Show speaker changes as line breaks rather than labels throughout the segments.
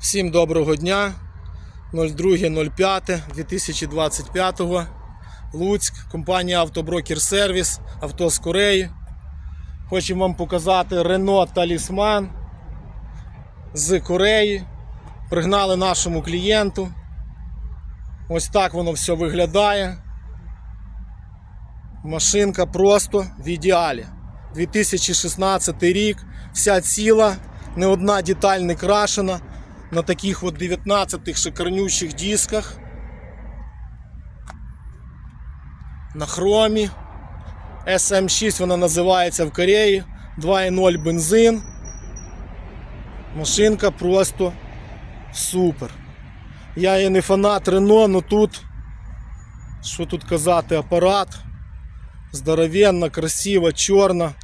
Всім доброго дня. 02.05.2025 Луцьк, компанія Автоброкер Сервіс, авто з Кореї. Хочемо вам показати Renault Талісман з Кореї. Пригнали нашому клієнту. Ось так воно все виглядає. Машинка просто в ідеалі. 2016 рік, вся ціла, не одна деталь не крашена на таких от 19 шикарнющих дисках. На хромі. SM6 вона називається в Кореї. 2.0 бензин. Машинка просто супер. Я є не фанат Рено, але тут, що тут казати, апарат. Здоровенна, красива, чорна.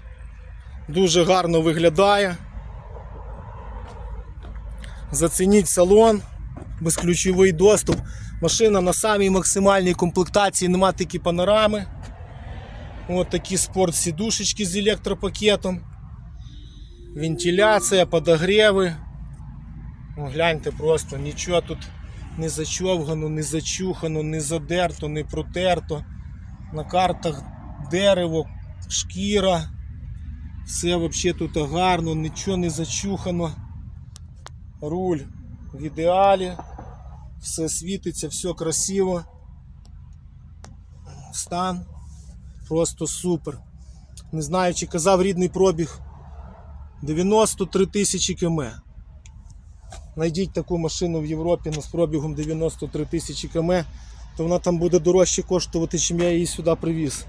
Дуже гарно виглядає. Зацініть салон, безключовий доступ. Машина на самій максимальній комплектації, нема такі панорами. От такі спорт сідушечки з електропакетом. Вентиляція, подогріви. О, гляньте просто, нічого тут не зачовгано, не зачухано, не задерто, не протерто. На картах дерево, шкіра. Все взагалі тут гарно, нічого не зачухано. Руль в ідеалі. Все світиться, все красиво. Стан просто супер. Не знаю, чи казав рідний пробіг 93 тисячі км. Найдіть таку машину в Європі ну, з пробігом 93 тисячі км, то вона там буде дорожче коштувати, чим я її сюди привіз.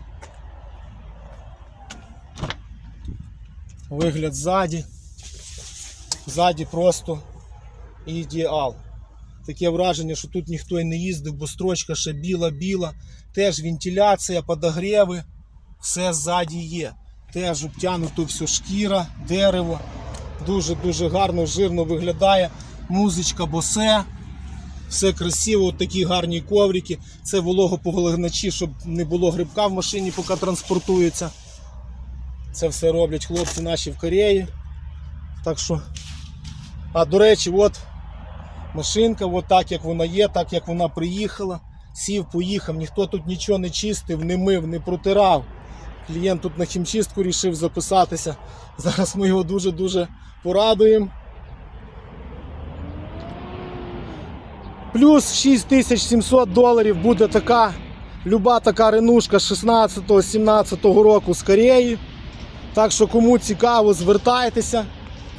Вигляд ззаді. Ззаді просто ідеал. Таке враження, що тут ніхто і не їздив, бо строчка ще біла-біла. Теж вентиляція, подогріви, все ззаді є. Теж обтянуто все шкіра, дерево. Дуже-дуже гарно, жирно виглядає. Музичка босе. Все красиво, от такі гарні коврики. Це вологопоглиначі, щоб не було грибка в машині, поки транспортується. Це все роблять хлопці наші в Кореї. Так що. А до речі, от машинка, от так як вона є, так як вона приїхала. Сів, поїхав, ніхто тут нічого не чистив, не мив, не протирав. Клієнт тут на хімчистку рішив записатися. Зараз ми його дуже-дуже порадуємо. Плюс 6700 доларів буде така, люба така ренушка 16-17 року з Кореї. Так що кому цікаво, звертайтеся.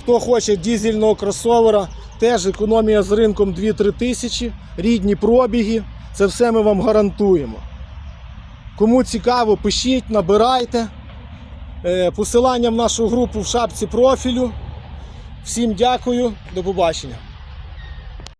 Хто хоче дізельного кросовера, теж економія з ринком 2-3 тисячі, рідні пробіги. Це все ми вам гарантуємо. Кому цікаво, пишіть, набирайте. Е, Посилання в нашу групу в шапці профілю. Всім дякую, до побачення.